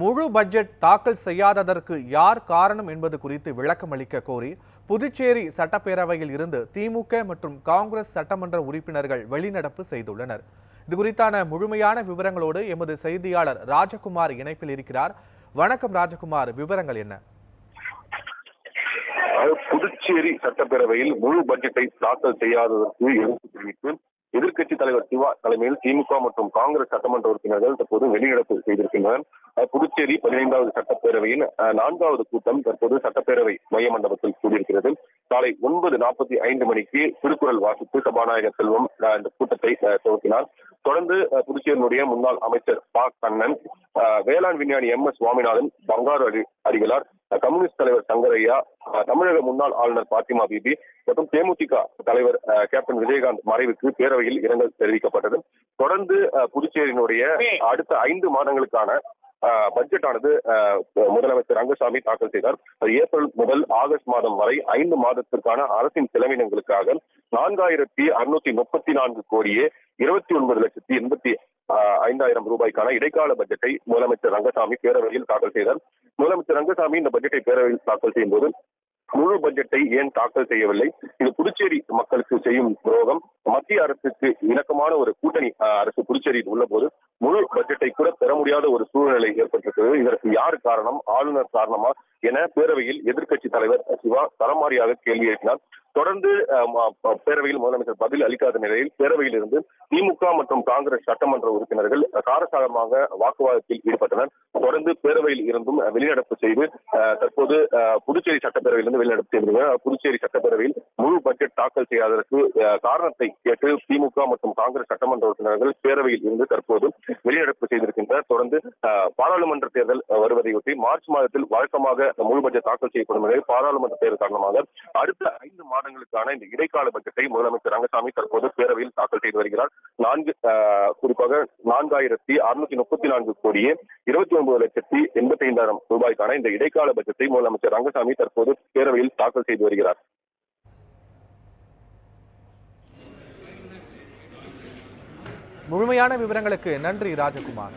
முழு பட்ஜெட் தாக்கல் செய்யாததற்கு யார் காரணம் என்பது குறித்து விளக்கம் அளிக்க கோரி புதுச்சேரி சட்டப்பேரவையில் இருந்து திமுக மற்றும் காங்கிரஸ் சட்டமன்ற உறுப்பினர்கள் வெளிநடப்பு செய்துள்ளனர். இது குறித்தான முழுமையான விவரங்களோடு எமது செய்தியாளர் ராஜகுமார் இணைப்பில் இருக்கிறார். வணக்கம் ராஜகுமார் விவரங்கள் என்ன? புதுச்சேரி சட்டப்பேரவையில் முழு பட்ஜெட்டை தாக்கல் செய்யாததற்கு எதிர்ப்பு தெரிவித்து எதிர்க்கட்சி தலைவர் சிவா தலைமையில் திமுக மற்றும் காங்கிரஸ் சட்டமன்ற உறுப்பினர்கள் தற்போது வெளிநடப்பு செய்திருக்கின்றனர். புதுச்சேரி பதினைந்தாவது சட்டப்பேரவையின் நான்காவது கூட்டம் தற்போது சட்டப்பேரவை மைய மண்டபத்தில் கூடியிருக்கிறது. காலை ஒன்பது நாற்பத்தி ஐந்து மணிக்கு திருக்குறள் வாசித்து சபாநாயகர் செல்வம் இந்த கூட்டத்தை துவக்கினார். தொடர்ந்து புதுச்சேரியினுடைய முன்னாள் அமைச்சர் ப. கண்ணன் வேளாண் விஞ்ஞானி எம். எஸ். சுவாமிநாதன் பங்காரு அடி அடிகளார் கம்யூனிஸ்ட் தலைவர் சங்கரையா தமிழக முன்னாள் ஆளுநர் பாத்திமா பிபி மற்றும் தேமுதிக தலைவர் கேப்டன் விஜயகாந்த் மறைவுக்கு பேரவையில் இரங்கல் தெரிவிக்கப்பட்டது. தொடர்ந்து புதுச்சேரியினுடைய அடுத்த ஐந்து மாதங்களுக்கான பட்ஜெட் ஆனது முதலமைச்சர் ரங்கசாமி தாக்கல் செய்தார். அது ஏப்ரல் முதல் ஆகஸ்ட் மாதம் வரை ஐந்து மாதத்திற்கான அரசின் செலவினங்களுக்காக நான்காயிரத்தி அறுநூத்தி முப்பத்தி நான்கு கோடியே இருபத்தி ஒன்பது லட்சத்தி எண்பத்தி ஐந்தாயிரம் ரூபாய்க்கான இடைக்கால பட்ஜெட்டை முதலமைச்சர் ரங்கசாமி பேரவையில் தாக்கல் செய்தார். முதலமைச்சர் ரங்கசாமி இந்த பட்ஜெட்டை பேரவையில் தாக்கல் செய்யும் போது முழு பட்ஜெட்டை ஏன் தாக்கல் செய்யவில்லை? இது புதுச்சேரி மக்களுக்கு செய்யும் துரோகம். மத்திய அரசுக்கு இணக்கமான ஒரு கூட்டணி அரசு புதுச்சேரியில் உள்ள போது முழு பட்ஜெட்டை கூட பெற முடியாத ஒரு சூழ்நிலை ஏற்பட்டிருக்கிறது. இதற்கு யார் காரணம்? ஆளுநர் காரணமா? என பேரவையில் எதிர்க்கட்சி தலைவர் சிவா தரமாரியாக கேள்வி எழுப்பினார். தொடர்ந்து பேரவையில் முதலமைச்சர் பதில் அளிக்காத நிலையில் பேரவையில் இருந்து திமுக மற்றும் காங்கிரஸ் சட்டமன்ற உறுப்பினர்கள் காரசாரமாக வாக்குவாதத்தில் ஈடுபட்டனர். தொடர்ந்து பேரவையில் இருந்தும் வெளிநடப்பு செய்து தற்போது ஆஹ், புதுச்சேரி சட்டப்பேரவையிலிருந்து வெளிநடப்பு செய்திருக்கிறார் புதுச்சேரி சட்டப்பேரவையில் முழு பட்ஜெட் தாக்கல் செய்யாததற்கு காரணத்தை கேட்டு திமுக மற்றும் காங்கிரஸ் சட்டமன்ற உறுப்பினர்கள் பேரவையில் இருந்து தற்போது வெளிநடப்பு செய்திருக்கின்றனர் தொடர்ந்து பாராளுமன்ற தேர்தல் வருவதையொட்டி மார்ச் மாதத்தில் வழக்கமாக முழு பட்ஜெட் தாக்கல் செய்யப்படும் நிலையில் பாராளுமன்ற தேர்தல் காரணமாக அடுத்த ஐந்து மாதங்களுக்கான இந்த இடைக்கால பட்ஜெட்டை முதலமைச்சர் ரங்கசாமி தற்போது பேரவையில் தாக்கல் செய்து வருகிறார். நான்கு குறிப்பாக நான்காயிரத்தி அறுநூத்தி முப்பத்தி நான்கு கோடியே இருபத்தி ஒன்பது லட்சத்தி எண்பத்தி ஐந்தாயிரம் ரூபாய்க்கான இந்த இடைக்கால பட்ஜெட்டை முதலமைச்சர் ரங்கசாமி தற்போது பேரவையில் தாக்கல் செய்து வருகிறார். முழுமையான விவரங்களுக்கு நன்றி ராஜகுமார்.